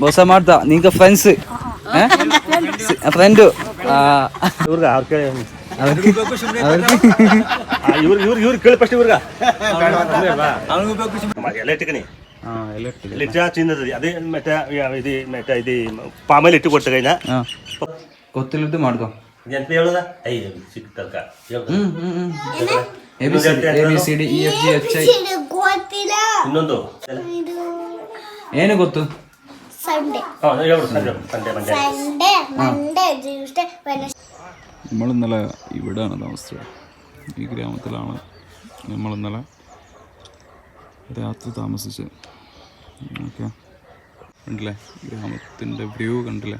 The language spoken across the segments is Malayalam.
ಹೊಸ ಮಾಡ್ತಾ ನಿಂಗೆ ಫ್ರೆಂಡ್ಸ್ ಫ್ರೆಂಡು ಇವ್ರಿಗೆ ಅವ್ರ ಕೇಳಿ ಇವ್ರ ಇವ್ರ ಇವ್ರ ಕೇಳಿ ಫಸ್ಟ್ ಇವ್ರಗ ಎಲ್ಲ ಇಟ್ಟುಕನಿ లిటా చిన్నది అదే మెట ఇది మెట ఇది పామల్ ఇట్టు కొట్టగైనా కొత్తిలిద్దు మాడుకో ఎంత ಹೇಳುದಾ ಐದು ಸಿಕ್ತಲ್ಕ A B C A B C D E F G H I ಗೊತ್ತಿಲ್ಲ ಇನ್ನೊಂದು ಇದು ಏನು ಗೊತ್ತು ಸಂಡೇ ಹಾಂ ಹೇಳು ಸಂಜೆ ಸಂಜೆ ಮಂಜೆ ಸಂಡೇ ಮಂಡೇ ട്യൂസ്ഡേ വെനസ്ഡേ നമ്മൾ ഇന്നലെ ഇവിടെയാണ് താമസിച്ചത് ഈ ഗ്രാമത്തിലാണ് നമ്മൾ ഇന്നലെ രാത്രി താമസിച്ചത് ഓക്കെ കണ്ടില്ലേ ഗ്രാമത്തിൻ്റെ വ്യൂ കണ്ടില്ലേ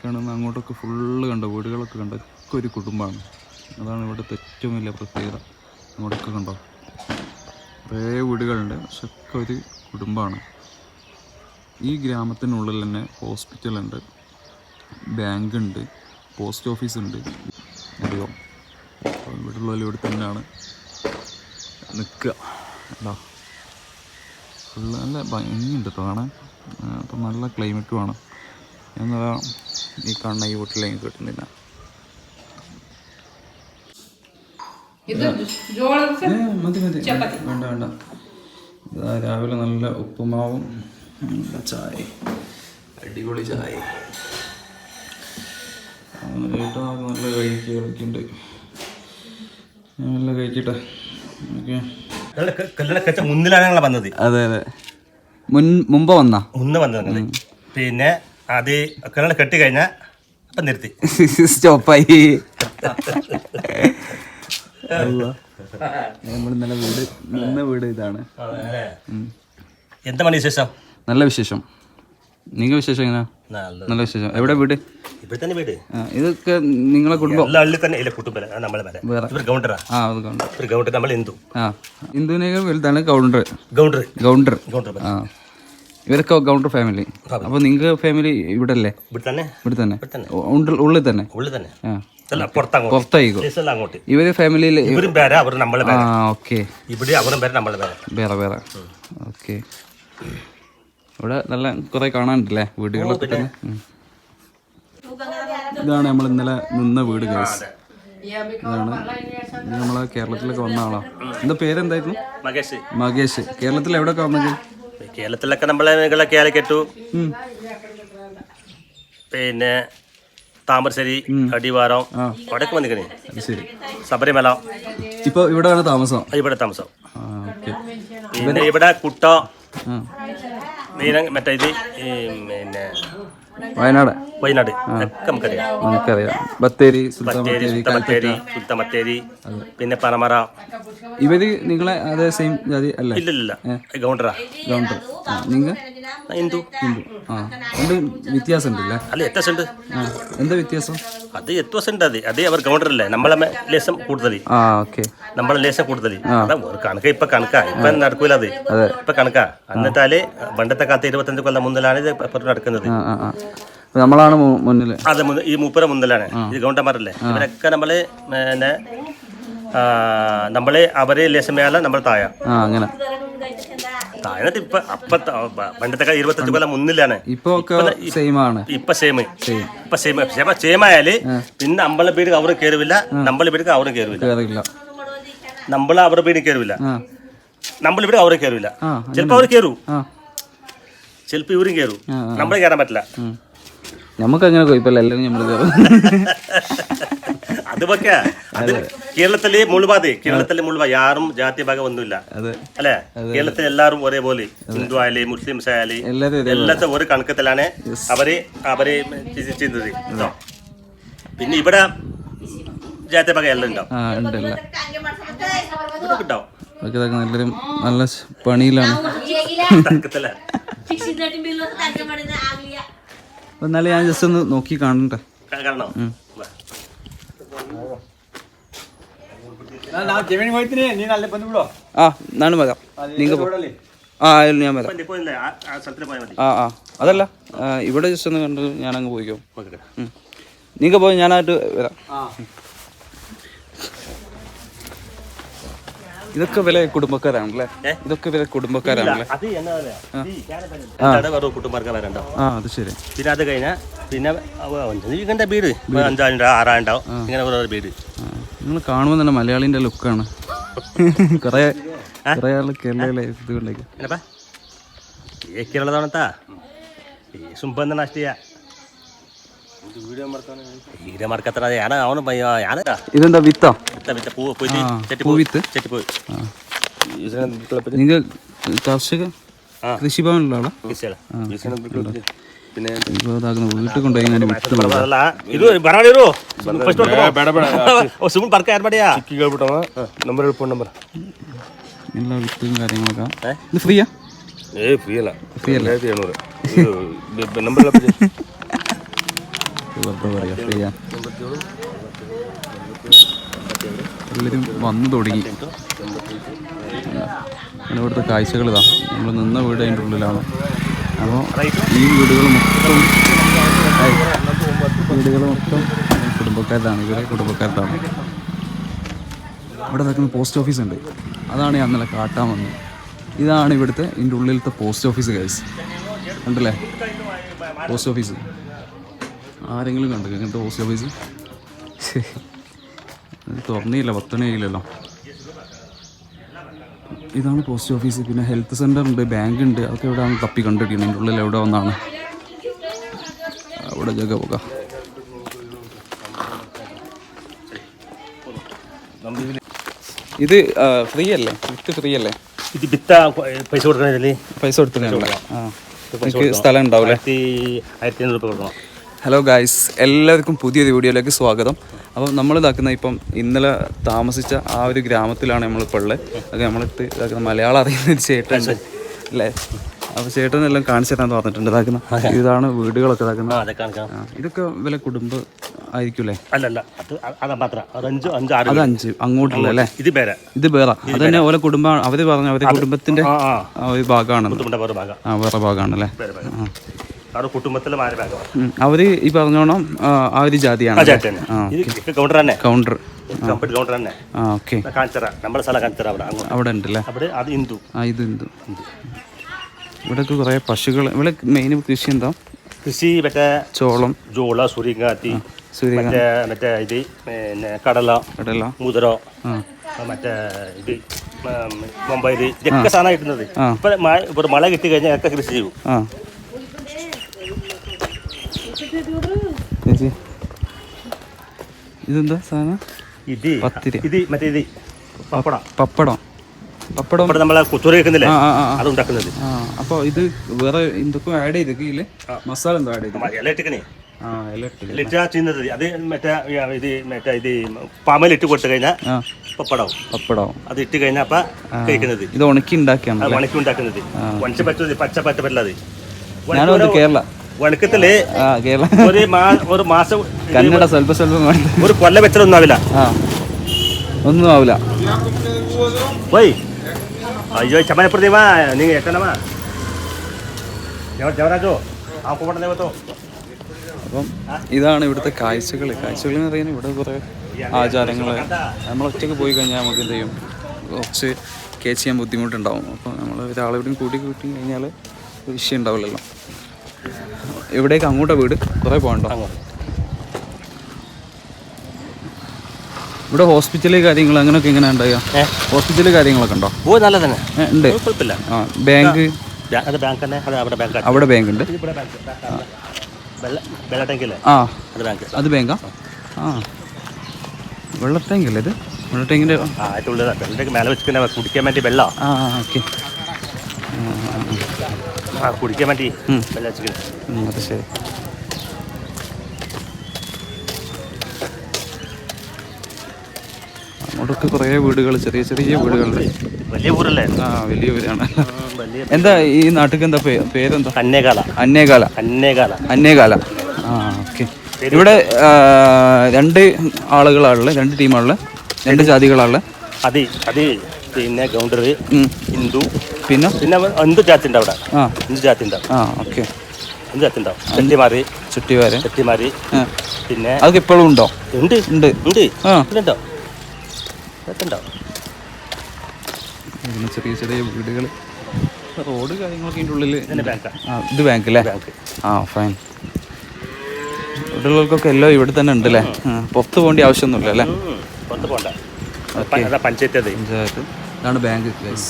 കാണുന്ന അങ്ങോട്ടൊക്കെ ഫുള്ള് കണ്ടോ വീടുകളൊക്കെ കണ്ടോ ഒക്കെ ഒരു കുടുംബമാണ് അതാണ് ഇവിടുത്തെ ഏറ്റവും വലിയ പ്രത്യേകത. അങ്ങോട്ടൊക്കെ കണ്ടോ? കുറേ വീടുകളുണ്ട്. പക്ഷെ ഒക്കെ ഒരു കുടുംബമാണ്. ഈ ഗ്രാമത്തിനുള്ളിൽ തന്നെ ഹോസ്പിറ്റലുണ്ട് ബാങ്ക് ഉണ്ട്. പോസ്റ്റ് ഓഫീസ് ഉണ്ട്. അധികം അപ്പോൾ ഇവിടെ ഉള്ളവർ ഇവിടെ തന്നെയാണ് നിൽക്കുക. കേട്ടോ ഫുള്ള് നല്ല ഭംഗിയുണ്ട് കേട്ടോ കാണാൻ. അപ്പം നല്ല ക്ലൈമറ്റുമാണ് എന്നാൽ ഈ കാണുന്ന ഈ വീട്ടിലേക്ക് കിട്ടുന്നില്ല. മതി മതി. വേണ്ട വേണ്ട. ഇതാ രാവിലെ നല്ല ഉപ്പുമാവും. നല്ല ചായ അടിപൊളി ചായ. കേട്ടോ നല്ല കഴിക്കുക കളിക്കുന്നുണ്ട് നല്ല കഴിക്കട്ടെ ഓക്കെ. കല്യാണ കച്ച മുന്നിലാണ് ഞങ്ങൾ വന്നത്. അതെ അതെ. മുൻ മുമ്പ് വന്നാ? മുന്നേ വന്നത് ഞങ്ങൾ പിന്നെ അത് കല്യാണം കെട്ടി കഴിഞ്ഞാൽ അപ്പം നിർത്തി. സ്റ്റോപ്പായി നമ്മൾ ഇന്നലെ വീട് നിന്ന വീട് ഇതാണ്. വിശേഷം? നല്ല വിശേഷം. നിങ്ങൾ വിശേഷം എങ്ങനെയാ നല്ല. വിശേഷം. എവിടെ വീട്? വീട്. ഇതൊക്കെ നിങ്ങളെ കുടുംബം? ഹിന്ദുവിനേക്കാൾ വലുതാണ് ഗൗണ്ടർ ഗൗണ്ടർ ഗൗണ്ടർ ആ. ഇവരൊക്കെ ഗൗണ്ടർ ഫാമിലി? അപ്പൊ നിങ്ങൾക്ക് ഫാമിലി ഇവിടെ അല്ലേ ഇവിടെ തന്നെ. ഇവിടെ തന്നെ. ഉള്ളിൽ തന്നെ? ഉള്ളിൽ തന്നെ. ആ. പുറത്തായിക്കോ ഇവർ ഫാമിലിയിൽ ഇവരും പേര അവർ നമ്മളെ ആ പേര ഓക്കെ. ഇവിടെ അവരും പേര് നമ്മളെ പേര. വേറെ വേറെ. ഓക്കെ. ഇവിടെ നല്ല കുറെ കാണാനുണ്ടല്ലേ വീടുകളൊക്കെ തന്നെ. ഇതാണ് നമ്മൾ ഇന്നലെ നിന്ന വീട് കേസ് ഇതാണ് ഇത് നമ്മളെ കേരളത്തിലൊക്കെ വന്ന ആളാ. എന്താ പേരെന്തായിരുന്നു? മകേഷ് മകേഷ് കേരളത്തിൽ എവിടെയൊക്കെ വന്നത്? കേരളത്തിലൊക്കെ നമ്മളെ ആലക്കെട്ടു പിന്നെ താമരശ്ശേരി അടിവാരം അവിടെയൊക്കെ വന്നിക്കണേ ശരി. ശബരിമല. ഇപ്പൊ ഇവിടെയാണ് താമസം? ഇവിടെ താമസം. പിന്നെ ഇവിടെ കുട്ട മീന മറ്റേ ഇത് പിന്നെ വയനാട്. വയനാട്. ഒക്കെ നമുക്കറിയാം. നമുക്കറിയാം. ബത്തേരി ബത്തേരി സുത്തമത്തേരി സുത്തമത്തേരി പിന്നെ പനമറ. ഇവർ നിങ്ങളെ അതേ സെയിം ജാതി അല്ല? ഇല്ല ഇല്ല ഗൗണ്ടറാ. ഗൗണ്ടർ. നിങ്ങൾ ഹിന്ദു ഹിന്ദു ആ. രണ്ട് വ്യത്യാസം ഉണ്ടല്ലേ അല്ല എത്ര ഉണ്ട് എന്താ വ്യത്യാസം? അത് എത്ര ഉണ്ട് അത്? അതേ അവർ ഗൗണ്ടറല്ലേ നമ്മളെ ലേശം കൂടുതൽ ആ ഓക്കെ. നമ്മളെ ലേശം കൂടുതൽ അതാ ഒരു കണക്ക് ഇപ്പൊ കണക്കാ. ഇപ്പൊ നടക്കൂല അത്. ഇപ്പൊ കണക്കാ. എന്നിട്ടാൽ പണ്ടത്തെ കാലത്ത് ഇരുപത്തഞ്ച് കൊല്ലം മുന്നിലാണ് ഇത് ഇപ്പൊ നടക്കുന്നത്. ആ ആ ആ. നമ്മളാണ് മുന്നിൽ അതെ ഈ മൂപ്പര മുന്നിലാണ്. ഇത് ഗൗണ്ടന്മാരല്ലേ ഇവരൊക്കെ നമ്മൾ പിന്നെ നമ്മളെ നമ്മൾ അവരെ ലേശം മേല നമ്മൾ താഴെ. ആ അങ്ങനെ. താഴെ ഇപ്പൊ അപ്പൊ ത- പ- പണ്ടത്തെ ഇരുപത്തഞ്ച് കൊല്ലം ഒന്നില്ലാണ് ഇപ്പൊ സെയിം ആണ്. ഇപ്പൊ സെയിം ഇപ്പൊ സെയിം സെയിം സെയിമായാൽ പിന്നെ നമ്മളെ പേര് അവരും കയറില്ല നമ്മളെ പേര് അവരും കയറില്ല കേറില്ല നമ്മൾ അവരുടെ പേര് കയറില്ല നമ്മളെ പേര് അവരെ കയറില്ല ചിലപ്പോ അവർ കയറൂ ചിലപ്പോ ഇവരും കയറൂ നമ്മളെ കയറാൻ പറ്റില്ല. നമുക്ക് അങ്ങനെ കുഴപ്പമില്ല എല്ലാവരും നമ്മൾ അത് കേരളത്തിലെ മുഴുവാതെ കേരളത്തിലെ മുഴുവ യാറും ജാതി ഭാഗം ഒന്നുമില്ല. അതെ. അല്ലേ? കേരളത്തിൽ എല്ലാവരും ഒരേപോലെ ഹിന്ദു ആയാലേ മുസ്ലിംസ് ആയാലേ എല്ലാത്ത ഒരു കണക്കത്തിലാണ് അവരെ അവരെ ചെയ്ത് ചെയ്തത് പിന്നെ ഇവിടെ ജാതി ഭാഗം എല്ലാം ഉണ്ടാവും ഉണ്ടാവും നല്ലൊരു നല്ല പണിയിലാണ്. എന്നാലും ഞാൻ ജസ്റ്റ് ഒന്ന് നോക്കി കാണണ്ടേ. ആ നിങ്ങൾ ആ ഞാൻ വരാം. ആ ആ അതല്ല ഇവിടെ ജസ്റ്റ് ഒന്ന് കണ്ടു ഞാൻ അങ്ങ് പോയിക്കോ നിങ്ങ നിങ്ങൾ പോയി ഞാനായിട്ട് വരാം. ഇതൊക്കെ വില കുടുംബക്കാരാണല്ലേ? ഇതൊക്കെ വില കുടുംബക്കാരാണല്ലേ? ആ. അത് ശരി. പിന്നെ അത് കഴിഞ്ഞാൽ പിന്നെ ഇങ്ങനത്തെ വീട്. അഞ്ചായിരം രൂപ ആറായിരം ഉണ്ടാവും ഇങ്ങനെ ഓരോ വീട്. നിങ്ങൾ കാണുമ്പോൾ തന്നെ മലയാളിന്റെ ലുക്കാണ്. കുറേ കുറേ ആൾ കേരളയിലെ ഇത് കേരള തവണത്താ? സുംബന്ധ നഷ്ടിയാ. ಅಷ್ಟೇ ವಿಡಿಯೋ ಮಾಡ್ಕತ್ತಾರ ಯಾನ ಅವನು ಬಯ್ಯ ಯಾನ ഇതെന്താ വിത്താ ಬಿತ್ತ ಬಿತ್ತ ಪೂ ಪೂಜಿ ആ, ಚಟ್ಟಿ പൂ ಪೂ വിത്ത്? ಚಟ್ಟಿ ಪೂ നിങ്ങൾ കർഷക ആ. കൃഷിഭവനിലുള്ള ആളാ ಕಿಸೇಳ പിന്നെ ഇപ്പോൾ ഇതാക്കുന്ന വീട്ടിൽ കൊണ്ടുപോയി ഞാൻ വിത്ത് കൊടുക്കും. ಬರಲ್ಲ ಇದು ಬರಾಡಿರು ಫಸ್ಟ್ ಸುಮ್ಮನೆ ಬರ್ಕ ಯಾರು ಬಡಿಯಾ ಕೇಳ್ಬಿಟ್ಟವ ನಂಬರ್ ಹೇಳಿ ಫೋನ್ ನಂಬರ್ എല്ലാ വിത്തും കാര്യങ്ങളൊക്കെ ഇത് ഫ്രീയാ ಏ ಫ್ರೀ ಅಲ್ಲ ഫ്രീ അല്ലേ ಐತಿ ಏಳ್ನೂರು ಇದು ನಂಬರ್ ಎಲ್ಲ എല്ലാവരും വന്നു തുടങ്ങി. അങ്ങനെ ഇവിടുത്തെ കാഴ്ചകൾ ഇതാ. നമ്മൾ നിന്ന വീട് അതിന്റെ ഉള്ളിലാണ്. അപ്പോൾ ഈ വീടുകൾ മൊത്തം വീടുകൾ മൊത്തം കുടുംബക്കാരാണ്. ഇവരെ കുടുംബക്കാരാണ്. ഇവിടെ നിൽക്കുന്ന പോസ്റ്റ് ഓഫീസ് ഉണ്ട്. അതാണ് ഞാൻ ഇന്നലെ കാട്ടാൻ വന്നത്. ഇതാണ് ഇവിടുത്തെ ഇതിന്റെ ഉള്ളിലത്തെ പോസ്റ്റ് ഓഫീസ് കേസ് ഉണ്ടല്ലേ പോസ്റ്റ് ഓഫീസ്. ആരെങ്കിലും കണ്ടു ഇങ്ങനത്തെ പോസ്റ്റ് ഓഫീസ് തുറന്നില്ല പത്തണിയായില്ലല്ലോ ഇതാണ് പോസ്റ്റ് ഓഫീസ് പിന്നെ ഹെൽത്ത് സെന്റർ ഉണ്ട് ബാങ്ക് ഉണ്ട്. അതൊക്കെ എവിടെയാണ് തപ്പി കണ്ടിട്ടില്ല എന്റെ ഉള്ളിൽ എവിടെ വന്നാണ്? അവിടെ ജഗ പോക. ഇത് ഫ്രീ അല്ലേ? വിത്ത് ഫ്രീ അല്ലേ? ഇത് വിത്ത പൈസ കൊടുക്കണേ പൈസ കൊടുത്തില്ല സ്ഥലം ഉണ്ടാവില്ല? ആയിരത്തി അഞ്ഞൂറ് രൂപ കൊടുക്കണം. ഹലോ ഗായ്സ് എല്ലാവർക്കും പുതിയൊരു വീഡിയോയിലേക്ക് സ്വാഗതം. അപ്പം നമ്മൾ ഇതാക്കുന്ന ഇപ്പം ഇന്നലെ താമസിച്ച ആ ഒരു ഗ്രാമത്തിലാണ് നമ്മളിപ്പോൾ ഉള്ളത് അത് നമ്മളിട്ട് ഇതാക്കുന്ന മലയാളം അറിയുന്ന ഒരു ചേട്ടൻ അല്ലേ? അപ്പോൾ ചേട്ടനെല്ലാം കാണിച്ചു തരാമെന്ന് പറഞ്ഞിട്ടുണ്ട്. ഇതാക്കുന്ന ഇതാണ് വീടുകളൊക്കെ ഇതാക്കുന്ന. ഇതൊക്കെ വില കുടുംബ ആയിരിക്കുമല്ലേ അല്ലല്ല അത് അഞ്ച് അങ്ങോട്ടുള്ള അല്ലേ? ഇത് വേറെ ഇത് വേറെ അത് തന്നെ ഓരോ കുടുംബ അവർ പറഞ്ഞ അവരുടെ കുടുംബത്തിന്റെ ഒരു ഭാഗമാണ് ആ വേറെ ഭാഗമാണല്ലേ കുടുംബത്തിലെ അവർ ഈ പറഞ്ഞോണം ആ ഒരു ജാതിയാണ്. കൗണ്ടർ തന്നെ. കൗണ്ടർ കൗണ്ടർ തന്നെ. അവിടെ അവിടെ അവിടെ ഹിന്ദു. ആ ഇവിടെ കുറേ പശുക്കൾ ഇവിടെ മെയിൻ കൃഷി എന്താ? കൃഷി മറ്റേ ചോളം. ജോള സൂര്യകാത്തി മറ്റേ ഇത് പിന്നെ കടല കടല. മുതിരോ മറ്റേ ഇത് മുംബൈ ഇതൊക്കെ സാധനമായിട്ടുള്ളത് ഇപ്പൊ മഴ കിട്ടി കഴിഞ്ഞാൽ ഒക്കെ കൃഷി ചെയ്യും. ചേച്ചി. ഇതെന്താ സാധനം? ഇത്. പത്തിരി. ഇത് മറ്റേ ഇത്. പപ്പടം. പപ്പടം. പപ്പടം. നമ്മളെ വെക്കുന്നില്ലേ? ആ ആ അത് ഉണ്ടാക്കുന്നത് ആ അപ്പോൾ ഇത് വേറെ എന്തൊക്കെ ആഡ് ചെയ്ത് ഇതിൽ? മസാല എന്തോ ആഡ് ചെയ്ത് ഇല ഇട്ടിക്കണേ. ആ ഇല ഇട്ടില്ല ഇല ഇട്ടാ ചെയ്യുന്നത് അത് മറ്റേ ഇത് മറ്റേ ഇത് പാമയിൽ ഇട്ട് കൊടുത്തു കഴിഞ്ഞാൽ അത് ഇട്ട് കഴിഞ്ഞാൽ അപ്പൊ കഴിക്കുന്നത്. ഇത് ഉണക്കി ഉണ്ടാക്കിയാണ് ഉണക്കി ഉണ്ടാക്കുന്നത്. പറ്റുന്നത് പച്ച പറ്റ പറ്റില്ല ഞാനത് കേരള വണക്കത്തിൽ ഒരു ഒരു മാസം കന്നഡ സ്വല്പ സ്വല്പം ഒരു കൊല്ല വെച്ചാലൊന്നും ആവില്ല. ഒന്നും ആവില്ല. പോയി. അയ്യോ ചമന പ്രതിമ നിങ്ങൾ എത്തണമാ ജവരാജോ ആ കൂട്ടം ദേവത്തോ അപ്പം ഇതാണ് ഇവിടുത്തെ കാഴ്ചകൾ കാഴ്ചകൾ എന്ന് പറയുന്നത് ഇവിടെ കുറേ ആചാരങ്ങൾ നമ്മൾ ഒറ്റയ്ക്ക് പോയി കഴിഞ്ഞാൽ നമുക്ക് എന്ത് ചെയ്യും? കുറച്ച് കേച്ച് ചെയ്യാൻ ബുദ്ധിമുട്ടുണ്ടാവും. അപ്പോൾ നമ്മൾ ഒരാളെവിടെയും കൂട്ടി കൂട്ടി കഴിഞ്ഞാൽ വിഷയം ഉണ്ടാവില്ലല്ലോ. ഇവിടേക്ക് അങ്ങോട്ടാ വീട്? കുറേ പോകണ്ടോ? ഇവിടെ ഹോസ്പിറ്റൽ കാര്യങ്ങൾ അങ്ങനെയൊക്കെ എങ്ങനെ ഉണ്ടായോ? ഹോസ്പിറ്റൽ കാര്യങ്ങളൊക്കെ ഉണ്ടോ? ഓ നല്ല തന്നെ. ഉണ്ട്. കുഴപ്പമില്ല. ആ ബാങ്ക് അവിടെ ബാങ്ക് ഉണ്ട്. ആ. അത് ബാങ്കാ ആ? വെള്ള ടാങ്കല്ലേ ഇത്? വെള്ള ടാങ്കിന്റെ മേലെ വെച്ചിട്ട് കുടിക്കാൻ വേണ്ടി വെള്ളം ആ ഓക്കെ. ആ കുടിക്കാൻ വേണ്ടി. അത് ശരി. അങ്ങോട്ടൊക്കെ കുറേ വീടുകൾ ചെറിയ ചെറിയ വീടുകളുണ്ട് വലിയ ഊരല്ലേ? ആ വലിയ വീടാണ് എന്താ ഈ നാട്ടിൽ എന്താ പേരെന്താ? അന്നേകാല അന്നേകാല അന്നേകാല അന്നേകാല ആ ഓക്കെ. ഇവിടെ രണ്ട് ആളുകളാണുള്ളത് രണ്ട് ടീമാണുള്ളത് രണ്ട് ജാതികളാണുള്ളത് അത് അത് പിന്നെ ഗൗണ്ടർ. ഹിന്ദു പിന്നെ? പിന്നെ എന്ത് ജാതി ഉണ്ട് അവിടെ? ആ. ജാതി ഉണ്ടാവും ആ ഓക്കെ. ജാതി ഉണ്ടാവും ചെട്ടിമാറി ചുട്ടിമാര്. ചെട്ടിമാരി. പിന്നെ അതൊക്കെ ഇപ്പോഴും ഉണ്ടോ? ഉണ്ട്. ഉണ്ട്. ഉണ്ട്. ഉണ്ടാവും ഇതൊക്കെ ചെറിയ ചെറിയ വീടുകൾ റോഡ് കാര്യങ്ങളൊക്കെ ഇതിന്റെ ഉള്ളിൽ ആ. ഇത് ബാങ്ക് അല്ലേ ആ ഫൈൻ ഇവിടെയുള്ളവർക്കൊക്കെ എല്ലാം ഇവിടെ തന്നെ ഉണ്ട് അല്ലേ പുറത്ത് പോകേണ്ട ആവശ്യമൊന്നുമില്ല അല്ലേ? പുറത്ത് പോകണ്ട പഞ്ചായത്ത് പഞ്ചായത്ത്. ഇതാണ് ബാങ്ക് ഗൈസ്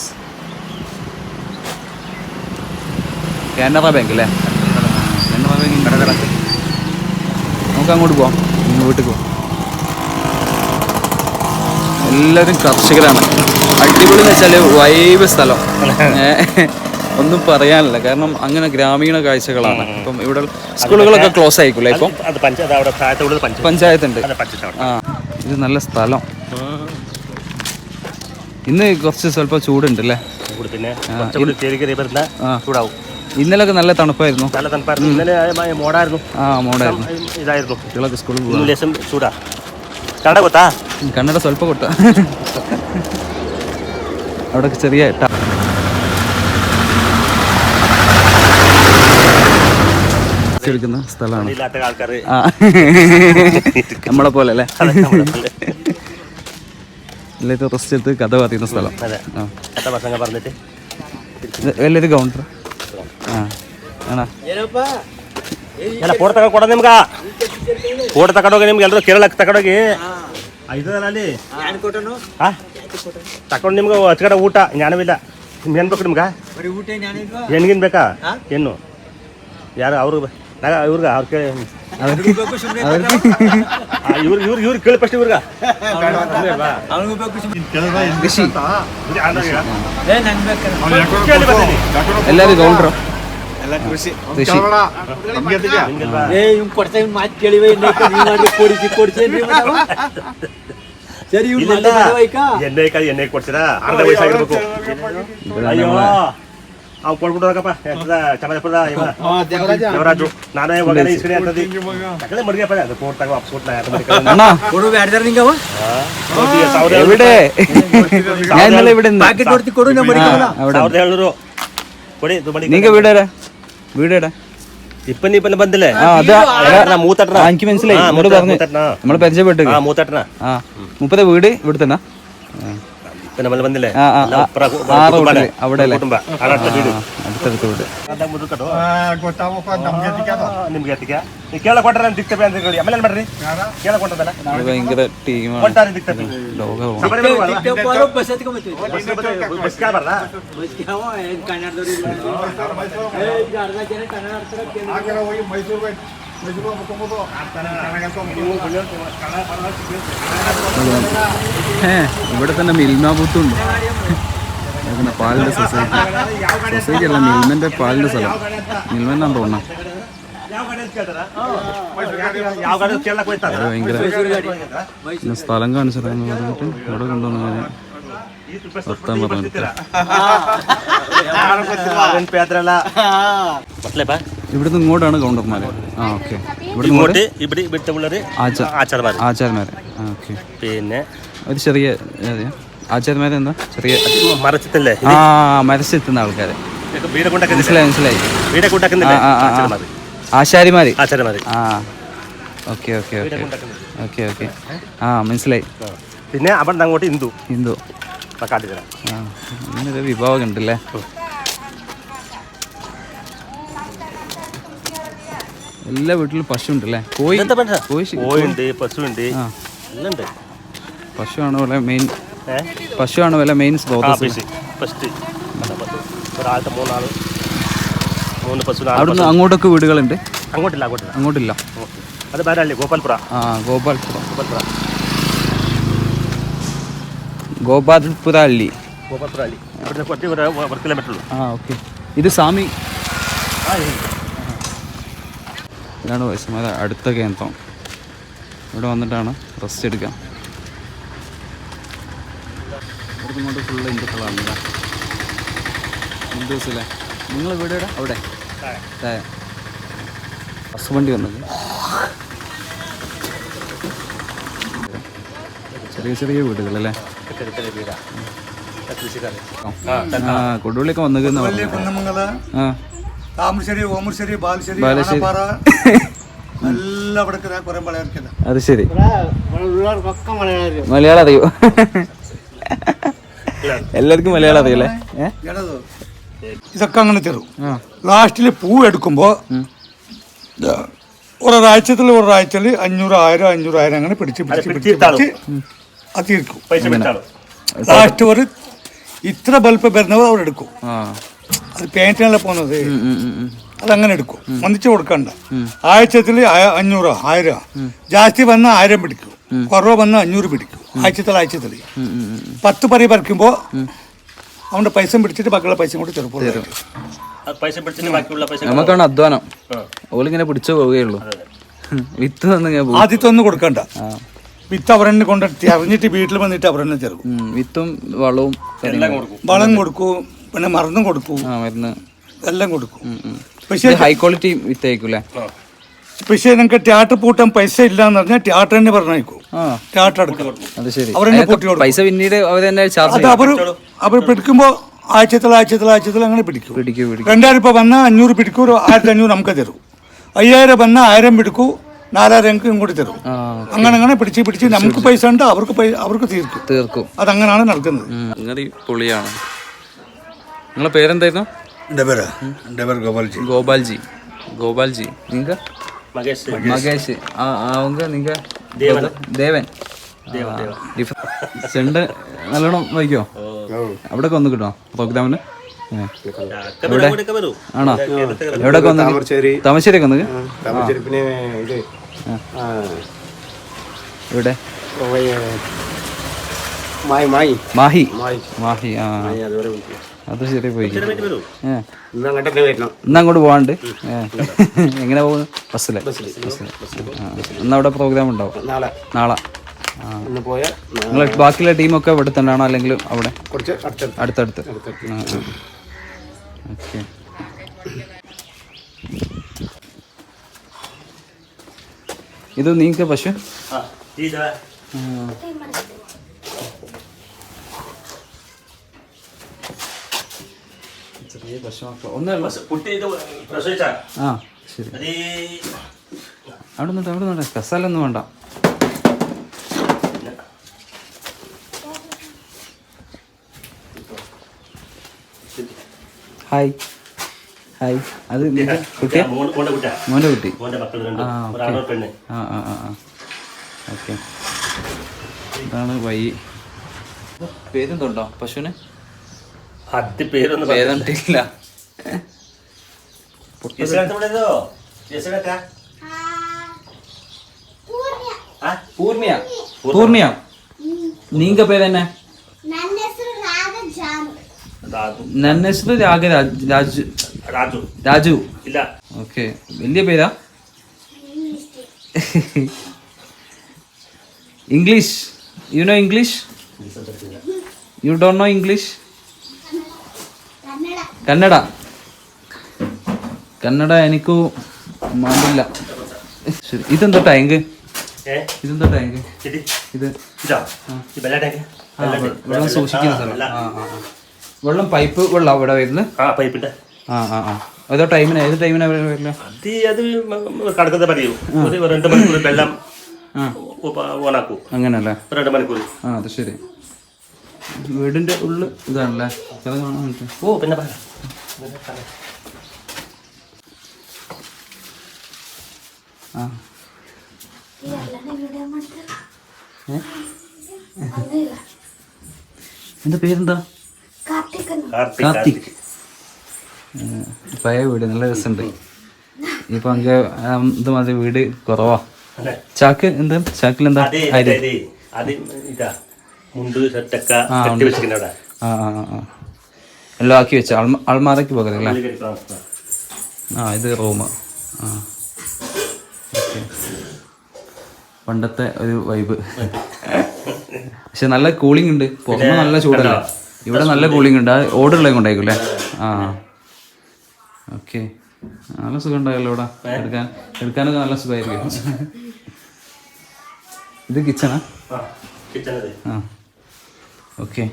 കാനറ ബാങ്ക് അല്ലേ? കാനറ ബാങ്ക് നമുക്ക് അങ്ങോട്ട് പോവാം. ഇന്ന് വീട്ടിൽ പോവാം. എല്ലാവരും കർഷകരാണ്. അടിപൊളി എന്ന് വെച്ചാൽ വൈബ് സ്ഥലം. ഒന്നും പറയാനില്ല. കാരണം അങ്ങനെ ഗ്രാമീണ കാഴ്ചകളാണ്. ഇപ്പം ഇവിടെ സ്കൂളുകളൊക്കെ ക്ലോസ് ആയിക്കൂലേ ഇപ്പം? പഞ്ചായത്തുണ്ട്. ആ ഇത് നല്ല സ്ഥലം. ഇന്ന് കുറച്ച് സ്വല്പം ചൂടുണ്ട് അല്ലേ പിന്നെ ചൂടാവും. ഇന്നലൊക്കെ നല്ല തണുപ്പായിരുന്നു. നല്ല തണുപ്പായിരുന്നു. ഇന്നലെ മോഡായിരുന്നു ആ മോഡായിരുന്നു ഇതായിരുന്നു. കുട്ടികളൊക്കെ സ്കൂളിൽ പോകും ലേശം ചൂടാ. കണ്ണട കൊത്താ? കണ്ണട സ്വല്പം കൊട്ട അവിടെ ചെറിയ സ്ഥലമാണ്. നമ്മളെ പോലെ അല്ലേ? എല്ലാവരും റെസ്റ്റ് എടുത്ത് കഥ പറയുന്ന സ്ഥലം അതെ ആ എത്ര വർഷങ്ങൾ പറഞ്ഞിട്ട് ഇത് വലിയൊരു കൗണ്ടർ ആ ആണോ ಎಲ್ಲ ಫೋಟೋ ತಗೊಂಡು ಕೊಡ ನಿಮ್ಗ ಫೋಟೋ ತಗೊಂಡೋಗಿ ನಿಮ್ಗೆ ಎಲ್ಲರೂ ಕೇರಳಕ್ಕೆ ತಗೊಂಡೋಗಿ ಐದರಲ್ಲಿ ತಗೊಂಡು ನಿಮ್ಗೆ ಹಚ್ಕಡೆ ಊಟ ಜ್ಞಾನವಿಲ್ಲ ನಿಮ್ಗೆ ಏನು ಬೇಕು ನಿಮ್ಗೆ ಹೆಣ್ಗಿನ್ ಬೇಕಾ ಹೆಣ್ಣು ಯಾರು ಅವ್ರಿಗೆ ನಾ ಇವ್ರಿಗೆ ಅವ್ರು ಕೇಳಿ. ಇವ್ರಿಗೆ ಕೇಳಿ ಫಸ್ಟ್ ಇವ್ರಿಗೆ. ಏ ಇವ್ ಕೊಡ್ತಾ ಇವ್ ಮಾತು ಕೇಳಿವೆ ಕೊಡಿಸಿ ಕೊಡ್ತೇನೆ ಎಣ್ಣೆ ಎಣ್ಣೆ ಕೊಡ್ಸಿರಾ? ಅರ್ಧ ವಯಸ್ಸಾಗಿರ್ಬೇಕು. ಅಯ್ಯೋ. ಅವು ಕೊಡ್ಬಿಡೋಕಪ್ಪ ಎಷ್ಟದ ಚಮಚಪದ ಇವ ದೇವರಾಜು ನಾನು ಇವಾಗ ಇಸ್ಕಡೆ ಅಂತದಿ ತಕಳೆ ಮಡಿಗೆಪ್ಪ ಅದು ಕೋಟ್ ತಗೋ ಅಪ್ ಸೂಟ್ ನಾ ಅಣ್ಣ ಕೊಡು ಬ್ಯಾಡ್ದಾರ ನಿಂಗ ಅವ ಸಾವಿರ ಎವಿಡೆ ಏನಿಲ್ಲ ಎವಿಡೆ ಬಾಕಿ ಕೊಡ್ತಿ ಕೊಡು ನಾ ಮಡಿಗೆಲ್ಲ ಸಾವಿರದ ಏಳ್ನೂರು ಕೊಡಿ ಇದು ಮಡಿ ನಿಂಗ ಬಿಡರ ಬಿಡಡ ഇപ്പൻ ബന്ധല്ലേ മൂത്തട്ടന എനിക്ക് മനസ്സിലായി നമ്മൾ പരിചയപ്പെട്ടു മൂത്തട്ടന മുപ്പത് വീട് ഇവിടുത്തെ പിന്നെ നമ്മൾ വന്നില്ലേ? അവിടെ അടുത്തടുത്ത് വീട്. ನಿಮ್ಗೆ ಎತ್ತಿಗೆ ನೀವು ಕೇಳ ಕೊಟ್ಟರೆ ನಾನು ದಿಕ್ತಪೆ ಅಂತ ಹೇಳಿ ಆಮೇಲೆ ಮಾಡ್ರಿ ಕೇಳ ಕೊಟ್ಟದಲ್ಲ ಭಯಂಕರ ಟೀಮ್ ಕೊಟ್ಟಾರೆ ದಿಕ್ತಪೆ ಮೈಸೂರು ഇവിടെ തന്നെ മിൽമ ബൂത്തുണ്ട്. പാലിന്റെ സൊസൈറ്റി. സൊസൈറ്റി അല്ല മിൽമന്റെ പാലിന്റെ സ്ഥലം. മിൽമെന്നാ തോന്നണം സ്ഥലം കാണിച്ചിട്ടാന്ന് പറഞ്ഞിട്ട് ഇവിടെ കൊണ്ടുവന്നു ഞാൻ വർത്താൻ ഇവിടുന്ന് ഇങ്ങോട്ടാണ് കൗണ്ടർമാർ ആ ഓക്കെ. ഇങ്ങോട്ട് ഇവിടെ ഇവിടുത്തെ പിള്ളേർ ആചാരമാർ ആചാരമാർ ഓക്കെ. പിന്നെ ഒരു ചെറിയ ആചാരമാർ എന്താ? ചെറിയ മരച്ചത്തില്ലേ ആ മരച്ചെത്തുന്ന ആൾക്കാർ മനസ്സിലായി മനസ്സിലായി. ആശാരിമാര്. ആശാരിമാര് ആ. Okay okay okay. Okay okay. ആ മനസ്സിലായി. പിന്നെ അവിടെ അങ്ങോട്ട് ഹിന്ദു ഹിന്ദു അങ്ങനെ ഒരു വിഭവം ഉണ്ടല്ലേ? എല്ലാ വീട്ടിലും പശു എന്താ പണ്ട കോഴി കോഴിയുണ്ട് കോഴിണ്ട് പശുണ്ട് ഉണ്ട് പശുവാണ് പോലെ മെയിൻ പശുവാണ് പോലെ മെയിൻ ആ സ്രോതസ് അവിടുന്ന് അങ്ങോട്ടൊക്കെ വീടുകളുണ്ട്? അങ്ങോട്ടില്ല അങ്ങോട്ടില്ല. അങ്ങോട്ടില്ല. അത് വേറെ ഗോപാൽപുര ആ ഗോപാൽപുര ഗോപാൽപുര ഗോപാൽപുര അള്ളി. ഗോപാൽപുര അള്ളി. അവിടുന്ന് കുറച്ച് ഒരു കിലോമീറ്റർ ഉള്ളൂ ആ ഓക്കെ. ഇത് സാമി ഇതാണ് വയസ്സന്മാരെ അടുത്ത കേന്ദ്രം. ഇവിടെ വന്നിട്ടാണ് റെസ്റ്റ് എടുക്കാം ഇവിടെ ഇങ്ങോട്ട് ഫുള്ള് ഹിന്ദുക്കളാണ് ഹിന്ദുസ് അല്ലേ? നിങ്ങൾ ഇവിടെ ഇവിടെ അവിടെ. ബസ് വണ്ടി വന്നത്. ചെറിയ ചെറിയ വീടുകളല്ലേ കൊടുവള്ളിയൊക്കെ ആ. താമരശ്ശേരി ഓമർശ്ശേരി ബാലുശ്ശേരി എല്ലാം അവിടെ കുറെ പഴയർക്കില്ല അത് ശരി. മലയാളം മലയാളം അറിയോ എല്ലാവർക്കും മലയാളം അറിയല്ലേ? ഇതൊക്കെ അങ്ങനെ തരും. ലാസ്റ്റിൽ പൂ എടുക്കുമ്പോൾ ഒരാഴ്ചത്തിൽ ഒരാഴ്ചയിൽ അഞ്ഞൂറ് ആയിരം അഞ്ഞൂറ് ആയിരം അങ്ങനെ പിടിച്ച് പിടിച്ച് പിടിച്ച് അത് തീർക്കും. ലാസ്റ്റ് ഒരു ഇത്ര ബൾബ് വരുന്നവർ അവർ എടുക്കും ആ. അത് പേന്റിനല്ല പോകുന്നത്. അതങ്ങനെ എടുക്കും. ഒന്നിച്ച് കൊടുക്കണ്ട. ആഴ്ചത്തിൽ അഞ്ഞൂറ് ആയിരം. ജാസ്തി വന്ന ആയിരം പിടിക്കും. കുറവ് വന്ന അഞ്ഞൂറ് പിടിക്കും. ആഴ്ചത്തിൽ ആഴ്ചത്തിൽ. പത്ത് പറി പറിക്കുമ്പോൾ അവന്റെ പൈസ പിടിച്ചിട്ട് ബാക്കിയുള്ള പൈസ കൊണ്ട് ചെറുപ്പം നമുക്കാണ് അധ്വാനം. ഓലിങ്ങനെ പിടിച്ചു പോവുകയുള്ളൂ വിത്ത് തന്നു ഞാൻ പോകും ആദ്യത്തെ ഒന്നും കൊടുക്കണ്ട. വിത്ത് അവരെന്നെ കൊണ്ടെത്തി അറിഞ്ഞിട്ട് വീട്ടിൽ വന്നിട്ട് അവരെന്നെ ചേർക്കും ഉം, വിത്തും വളവും വളം കൊടുക്കും. പിന്നെ മരുന്നും കൊടുക്കും. എല്ലാം കൊടുക്കും. പക്ഷേ ഹൈ ക്വാളിറ്റി വിത്ത് ആയിരിക്കും അല്ലേ പക്ഷേ നിങ്ങൾക്ക് തിയേറ്റർ പൂട്ടാൻ പൈസ ഇല്ല എന്ന് പറഞ്ഞാൽ തിയേറ്റർ തന്നെ പറഞ്ഞേക്കും ടാറ്റർ തിയേറ്റർ എടുക്കും. അത് ശരി. കൂട്ടി കൊടുക്കും. പൈസ പിന്നീട് അവർ തന്നെ ചാർജ് അത് അവർ അവർ പിടിക്കുമ്പോൾ ആഴ്ചത്തിൽ ആഴ്ചത്തിൽ ആഴ്ചത്തിൽ അങ്ങനെ പിടിക്കും. പിടിക്കും പിടിക്കും. രണ്ടായിരം രൂപ വന്നാൽ അഞ്ഞൂറ് പിടിക്കും ഒരു ആയിരത്തി അഞ്ഞൂറ് നമുക്ക് തരും. അയ്യായിരം വന്നാൽ ആയിരം പിടിക്കൂ നാലായിരം ഇങ്ങോട്ട് തരും. അങ്ങനെ അങ്ങനെ പിടിച്ച് പിടിച്ച് നമുക്ക് പൈസ ഉണ്ട് അവർക്ക് പൈ അവർക്ക് തീർക്കും. തീർക്കും. അതങ്ങനെയാണ് നടക്കുന്നത്. പൊളിയാണ് നിങ്ങളെ പേരെന്തായിരുന്നു? డెబర్ డెబర్ గోపాల్జీ గోపాల్జీ గోపాల్జీ ఇంకా మగేష్ మగేష్ అవును ఇంకా ദേവൻ. ദേവൻ. ചെണ്ട നല്ലോണം വായിക്കോ അവിടെ ഒന്ന് കിട്ടോ പ്രോഗ്രാമിന്? എവിടെ? ആണോ? എവിടെ താമരശ്ശേരി. താമരശ്ശേരി ഒന്ന് ഇവിടെ മാഹി. മാഹി മാഹി ആ. അത് ശരി പോയി. ഇന്ന് അങ്ങോട്ട് പോകാണ്ട് എങ്ങനെ പോകുന്നു? ബസ്സിൽ. ഇന്ന് അവിടെ പ്രോഗ്രാം ഉണ്ടാവും. നാളെ. നിങ്ങൾ ബാക്കിയുള്ള ടീമൊക്കെ ഇവിടെ തന്നെയാണോ അല്ലെങ്കിൽ അവിടെ? അടുത്തടുത്ത്. അടുത്തടുത്ത്. ഓക്കെ. ഇത് നിങ്ങൾക്ക് പശു? ഇതാ ചെറിയ ഒന്നല്ല കുട്ടി ഇത് പ്രസവിച്ചാ? ആ ശരി. അവിടെ നിന്നിട്ട് അവിടെ നിന്നിട്ട്. കസാലൊന്നും വേണ്ട. ഹായ്. ഹായ്. അത് കുട്ടിയാ മോന്റെ കുട്ടി. ആ ആ ആ ഓക്കെ. ഇതാണ് വൈ പേരെന്തുണ്ടോ? പശുവിന്? അത് പേരൊന്ന് പേരണ്ടില്ല എസ്രാത്തോ എസ്രാത്താ ആ പൂർണിയ പൂർണിയ നീങ്ക പേരെന്നെ ನನ್ನ ಹೆಸರು ರಾಧ ಜಾನು രാജു ನನ್ನ ಹೆಸರು ರಾಗರಾಜ್ ರಾಜು രാജു രാജു ഇല്ല ഓക്കെ വലിയ പേരാ English you know English you don't know English Kannada Kannada. Kannada എനിക്ക് മാറില്ല ശരി ഇതെന്താ ടാങ്ക് ഇതെന്താ ടാങ്ക് ഇത്? വെള്ളം സൂക്ഷിക്കുന്ന സ്ഥലം. പൈപ്പ് വെള്ളം അവിടെ വരുന്നത്? പൈപ്പിന്റെ ആ ആ ആ. ഏതോ ടൈമിന് ഏത് ടൈമിന് വരില്ല അത് അത് കടക്കുന്നത് പറയൂ ഒരു രണ്ട് മണിക്കൂർ വെള്ളം ആ. ഓണാക്കൂ. അങ്ങനല്ലേ? ഒരു രണ്ട് മണിക്കൂർ. ആ അത് ശരി. വീടിന്റെ ഉള്ളിൽ ഇതാണല്ലേ? ഓ പിന്നെ എന്റെ പേരെന്താ? കാർത്തിക് പഴയ വീട് നല്ല രസമുണ്ട്. ഇപ്പൊ അങ്ങ് എന്തുമാതിരി വീട് കുറവാ. ചാക്ക് എന്ത്? ചാക്കിൽ എന്താ അരി. ആ ആ ആ. എല്ലാം ആക്കി വെച്ച അൾമാറയ്ക്ക് പോകരുത് അല്ലേ ആ ഇത് റൂം. ആ. ഓക്കെ. പണ്ടത്തെ ഒരു വൈബ്. പക്ഷെ നല്ല കൂളിംഗ് ഉണ്ട്. പുറമെ നല്ല ചൂടല്ല? ഇവിടെ നല്ല കൂളിംഗ് ഉണ്ട്. ആ ഓടുള്ള കൊണ്ടായിരിക്കും അല്ലേ ആ ഓക്കെ. നല്ല സുഖം ഉണ്ടായല്ലോ ഇവിടെ എടുക്കാൻ എടുക്കാനൊക്കെ നല്ല സുഖമായിരിക്കും. ഇത് കിച്ചണാ ആ. ഓക്കെ.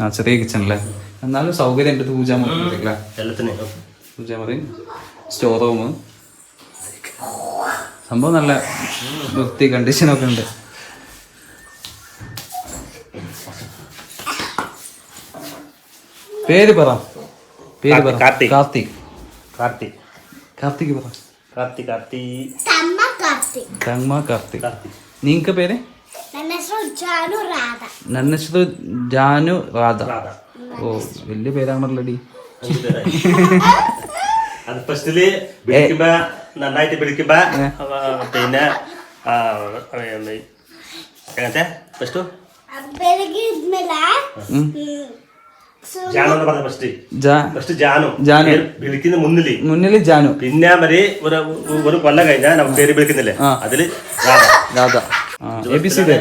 ആ ചെറിയ കിച്ചൺ അല്ലേ എന്നാലും സൗകര്യം ഉണ്ട് പൂജ അല്ലേ സ്റ്റോർ റൂമ് സംഭവം നല്ല വൃത്തി കണ്ടീഷൻ ഒക്കെ ഉണ്ട്. പേര് പറ. പേര് പറ. കാർത്തിക്. കാർത്തിക്. കാർത്തിക്. കാർത്തിക് പറ. കാർത്തി കാർത്തി കാർത്തി കാർത്തിക്. നിങ്ങക്ക് പേര്? നന്നശ്വ ജാനു രാധ. ഓ വലിയ പേരാണല്ലോടി. അത് നന്നായിട്ട് പിന്നെ വിളിക്കുന്ന ഫസ്റ്റു മുന്നിൽ ജാനു. പിന്നെ ഒരു ഒരു കൊല്ലം കഴിഞ്ഞാൽ പേര് വിളിക്കുന്നില്ലേ? അതിൽ Radha. Radha. A B C D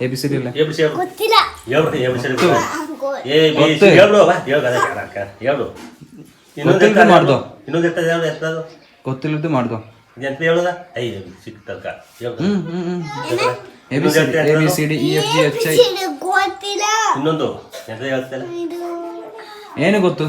A A ಹೇಳು ಮಾಡ್ದು ಗೊತ್ತಿಲ್ಲದ್ದು ಐ ಇನ್ನೊಂದು ಎಂತ ಹೇಳ್ತಲ್ಲ ಏನು ಗೊತ್ತು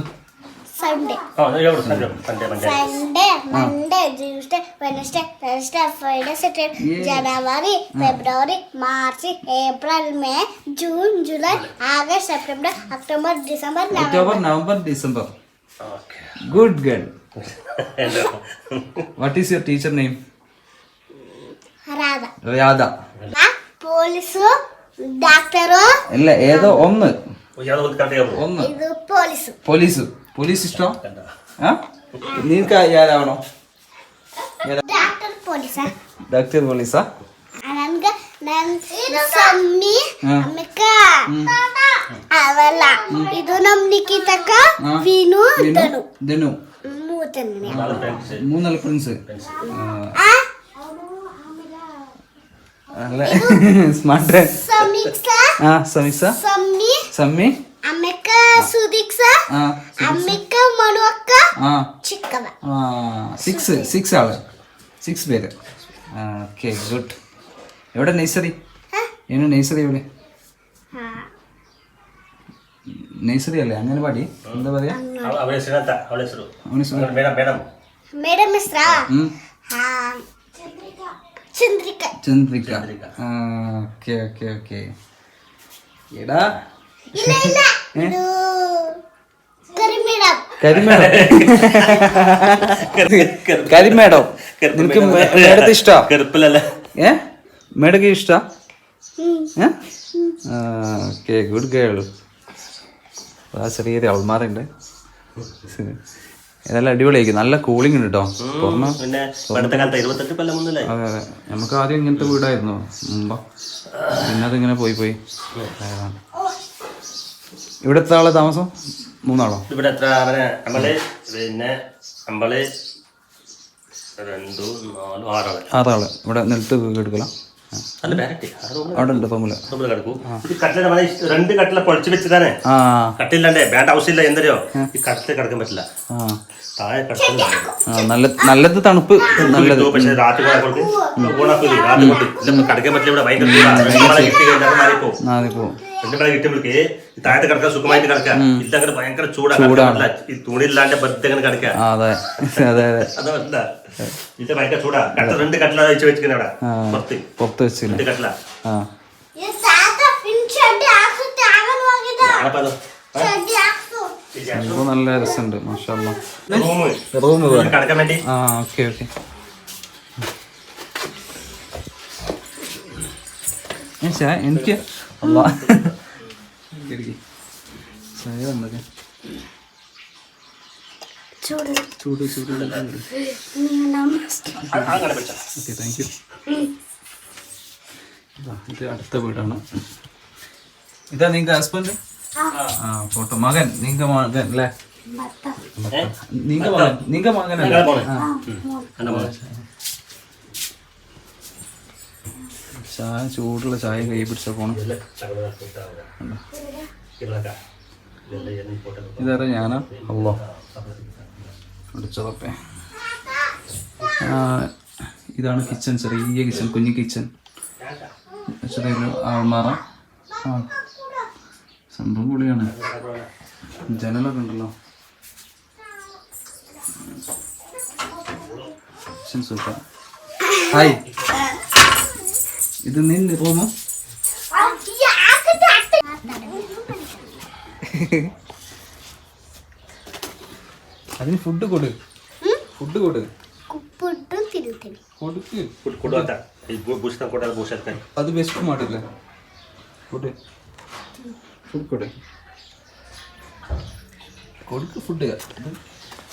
ജനുവരി ഫെബ്രുവരി March April May June July August September October December October November December good girl what is your teacher name Radha Radha പോലീസോ ഡാക്ടറോ അല്ല ഏതോ ഒന്ന്. ഒന്ന് പോലീസ്. പോലീസ്. പോലീസ് ഇഷ്ടം? നിനക്ക് ഏതാവണോ ഡാക്ടർ പോലീസാ മൂന്നല്ല ഫ്രണ്ട്സ് നല്ല സ്മാർട്ട് ആ. സമീക്ഷ. സമ്മി സമി സുദീക്ഷ. ആ. സിക്സ് സിക്സ് ആൾ. സിക്സ് പേര്. ഓക്കെ ഗുഡ് എവിടെ നഴ്സറി എന്നെ നഴ്സറി എവിടെ? നഴ്സറി അല്ലേ? അങ്ങനെ പാടി എന്താ പറയാ? ചന്ദ്രിക. ഓക്കെ ഓക്കെ ഓക്കെ എടാ. കരിമേടം. കരിമേടം. നിനക്ക് മേടത്തെ ഇഷ്ടാ? കെറുപ്പിലല്ലേ. ഏ? മേടക്ക് ഇഷ്ടാ? ഓക്കെ ഗുഡ് ഗേൾ ആ ചെറിയൊരു അവൾമാരുണ്ട്. ഇതെല്ലാം അടിപൊളിയായിരിക്കും. നല്ല കൂളിംഗ് ഉണ്ട് കേട്ടോ. പുറമെ അതെ അതെ. നമുക്ക് ആദ്യം ഇങ്ങനത്തെ വീടായിരുന്നു. മുമ്പ്? പിന്നെ അതിങ്ങനെ പോയി പോയി. ഇവിടുത്തെ ആളെ താമസം? മൂന്നാളോ? ഇവിടെ എത്ര? അവനെ നമ്മൾ പിന്നെ നമ്മൾ രണ്ടു നാലു ആറാൾ. ആറാൾ. ഇവിടെ നിലത്ത് വീട് എടുക്കലാം? അവിടെ ഉണ്ട് ഇത് കട്ടില രണ്ട് കട്ടില പൊളിച്ചു വെച്ചതാണ് കട്ടില്ലാണ്ടേ വേണ്ട ആവശ്യമില്ല എന്തരോ ഈ കട്ടിൽ കിടക്കാൻ പറ്റില്ല. താഴെ നല്ല നല്ലത് തണുപ്പ് നല്ലത്. പക്ഷെ രാത്രി കിടക്കാൻ പറ്റില്ല ഇവിടെ ഭയങ്കര ചൂടാ. നമ്മളെ കിട്ടി കഴിഞ്ഞാൽ അത് മാറിപ്പോവും. നാദിപ്പോ എന്റെ ഇവിടെ കിട്ടുമ്പോഴേക്ക് താഴത്തെ കിടക്കാൻ സുഖമായിട്ട് കിടക്കാം. ഇല്ല ഭയങ്കര ചൂടാ. ചൂടാണ്. പറ്റില്ല. ഈ തുണിയില്ലാണ്ട് വെറുതെ അങ്ങനെ കിടക്കാം. അതെ അതെ. അതെ അത്. പറ്റില്ല കട്ട രണ്ട് പുറത്ത്. പുറത്ത് നല്ല രസമുണ്ട് മാഷാ റൂം ആ ഓക്കെ ഓക്കെ. എനിക്ക് അല്ല ശരി വന്നൊക്കെ ചൂട്. ചൂട് ഓക്കെ താങ്ക് യു ഇത് അടുത്ത വീടാണ്. ഇതാ നിങ്ങൾ ഹസ്ബൻഡ് ആ. ഫോട്ടോ മകൻ നിങ്ങൾ മകൻ അല്ലേ? നിങ്ങൾ മകൻ നിങ്ക മകൻ ചായ ചൂടുള്ള ചായ കൈ പിടിച്ച പോണം. ഇതാരാ ഞാനാ അല്ലോ അടിച്ചതപ്പേ ഇതാണ് കിച്ചൺ ചെറിയ കിച്ചൺ കുഞ്ഞു കിച്ചൺ ചെറിയൊരു ആൾമാറ. ആ സംഭവം പൊളിയാണ്. ജനലൊക്കെ ഉണ്ടല്ലോ. സൂപ്പർ ഹായ് ഇത് നിന്ന് റൂമോ? അതിന് ഫുഡ് കൊടു ഫുഡ് കൊടു ಕುಪ್ಪುಟ್ಟು ತಿಂತೀನಿ കൊടുക്ക് ಫುಡ್ ಕೊಡುವಂತ ಈ ಬೂಸ್ಟ್ ಕೊಡಲ್ಲ ಬೂಸ್ಟ್ അത് ബെസ്റ്റ് ಮಾಡಿಲ್ಲ ഫുഡ് ഫുഡ് കൊടു കൊടുക്ക് ഫുഡ്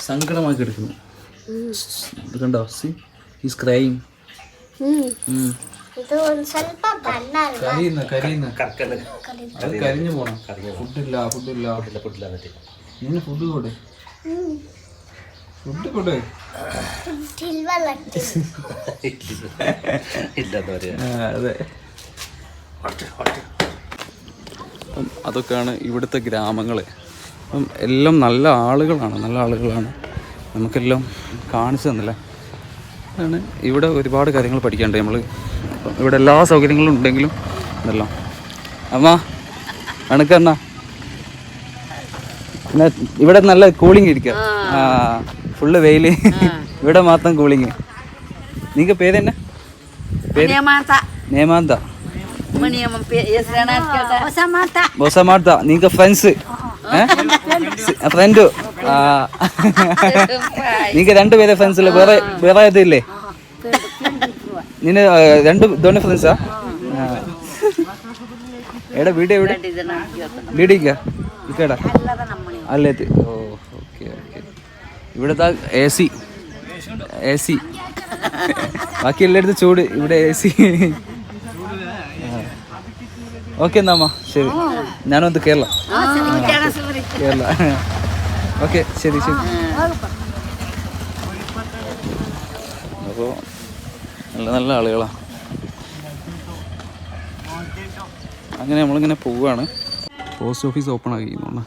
സങ്കടമാക്കി എടുക്കുന്നു ഇത് കണ്ടോ സി ഈസ് ക്രൈം ಹ್ಮ್ ಇದು ಒಂದ್ ಸ್ವಲ್ಪ ಬಣ್ಣ ಅಲ್ವಾ കരയുന്ന കരയുന്ന ಕರ್ಕಂದ അത് കരിഞ്ഞു പോണം. ഫുഡില്ല ഫുഡില്ല. ഫുഡില്ല ഫുഡില്ല എന്നിട്ട് ഇന്ന് ഫുഡ് കൊടു? ഫുഡ് കൊടു? ഇല്ലെന്ന് പറയാ. അതെ. അപ്പം അതൊക്കെയാണ് ഇവിടുത്തെ ഗ്രാമങ്ങൾ അപ്പം എല്ലാം നല്ല ആളുകളാണ് നല്ല ആളുകളാണ്. നമുക്കെല്ലാം കാണിച്ചു തന്നില്ല? അതാണ് ഇവിടെ ഒരുപാട് കാര്യങ്ങൾ പഠിക്കാനുണ്ട് നമ്മൾ ഇവിടെ എല്ലാ സൗകര്യങ്ങളും ഉണ്ടെങ്കിലും ഇതെല്ലാം അമ്മ വണക്കണ്ണ ഇവിടെ നല്ല കൂളിംഗ് ഇരിക്കും. ആ. ഫുള്ള് വെയിൽ. ഇവിടെ മാത്രം കൂളിംഗ് നിങ്ങൾക്ക് പേര് തന്നെ പേര്? നേമാന്ത. ബൊസമാർത്ത നിങ്ങൾക്ക് ഫ്രണ്ട്സ് ഫ്രണ്ട് നിങ്ങൾക്ക് രണ്ടുപേരെ ഫ്രണ്ട്സ് ഇല്ല വേറെ വേറെ ഇതില്ലേ നിന്നെ രണ്ട് ഇതോണ്ട് ഫ്രണ്ട്സാ എടാ വീട് എവിടെ? വീടിക്ക ഇക്ക ഇക്കടാ അല്ലേത്ത് ഓ ഓക്കെ ഓക്കെ. ഇവിടുത്തെ എ സി എ സി ബാക്കി എല്ലായിടത്തും ചൂട്. ഇവിടെ എ സി ഓക്കെ എന്നാമ്മ ശരി. ഞാനൊന്ന് കേരള കേരള ഓക്കെ. ശരി ശരി. അപ്പോൾ നല്ല നല്ല ആളുകളാണ് അങ്ങനെ നമ്മളിങ്ങനെ പോവുകയാണ് പോസ്റ്റ് ഓഫീസ് ഓപ്പൺ ആക്കി തോന്നുന്നു.